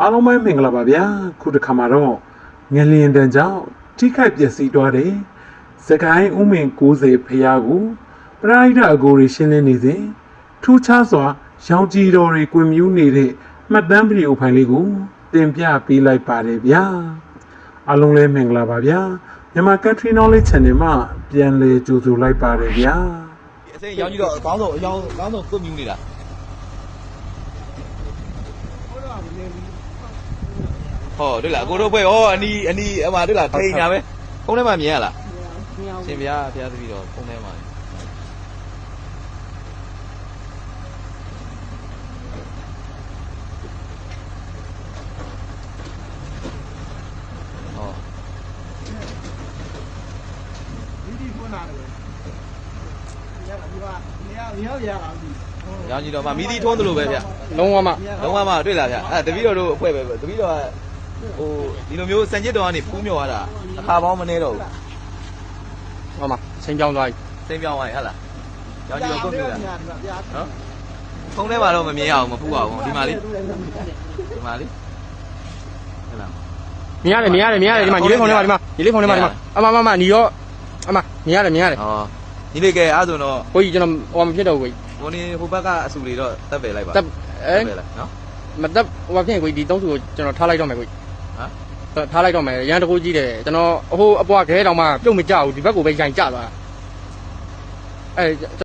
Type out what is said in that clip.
အားလုံးပဲမင်္ဂလာပါဗျာခုတစ်ခါမှာတော့ငလျင်တန်ကြောင့်ထိခိုက်ပျက်စီးသွားတယ်စကိုင်းဥမင်90ဖျားကိုပရိုက်တာအကိုတွေရှင်းလင်းနေစဉ်ထူးခြားစွာရောင်ကြီးတော်တွေကွင်မြူးနေတဲ့မှတ်တမ်းဗီဒီယိုဖိုင်လေးကိုတင်ပြပေးလိုက်ပါတယ်ဗျာအားလုံးလည်းမင်္ဂလာပါဗျာမြန်မာ Country Knowledge Channel မှာပြန်လည်ကြိုဆိုလိုက်ပါတယ်ဗျာအစိမ်းရောင်းကြည့်တော့ကောင်းဆုံးအရောင်းကောင်းဆုံးကွတ်မြူးနေတာဟောတွေ့လား အကိုတို့ဘွဲ့ဟောအနီးအနီးအမတွေ့လားထိန်ညာပဲဖုန်းထဲမှာမြင်ရလားရှင်ဗျာဖျားသပြီးတော့ဖုန်းထဲမှာဟောရောင်းကြည့်တော့မှမိသီးထုံးသလိုပဲဗျလုံးဝမလုံးဝမှတွေ့လားဗျအဲတပည့်တော်တို့အဖွဲ့ပဲတပည့်တော်က ဟိုဒီလိုမျိုးစံကျစ်တော်ကနေဖူးမြော်ရတာအခါပေါင်းမနေတော့ဘူးဟောမချိန်ကြောင်းသွားပြီစိမ့်ပြောင်းသွားရင်ဟဟလားရောင်းကြည့်တော့ကိုယ့်မျိုးလားနော်ဖုန်းထဲမှာတော့မမြင်ရအောင်မဖူးအောင်ဒီမှာလေးဒီမှာလေးဟဲ့လားမြင်ရတယ်မြင်ရတယ်မြင်ရတယ်ဒီမှာညီလေးဖုန်းထဲမှာဒီမှာညီလေးဖုန်းထဲမှာဒီမှာအမမမညီရောအမမြင်ရတယ်မြင်ရတယ်ဟောဒီလေကဲအားဆိုတော့ကိုကြီးကျွန်တော်ဟိုမဖြစ်တော့ဘူးကိုကြီးဟိုနေဟိုဘက်ကအဆူတွေတော့တက်ပယ်လိုက်ပါတက်အဲပယ်လိုက်နော်မတက်ဟိုဖြစ်ကိုကြီးဒီသုံးစုကိုကျွန်တော်ထားလိုက်တော့မယ်ကိုကြီးဟမ် ထားလိုက်တော့မယ်ရန်တကူကြီးတယ်ကျွန်တော်ဟိုအပွားခဲတောင်မှပြုတ်မကြဘူးဒီဘက်ကိုပဲရိုင်ကျသွားအဲ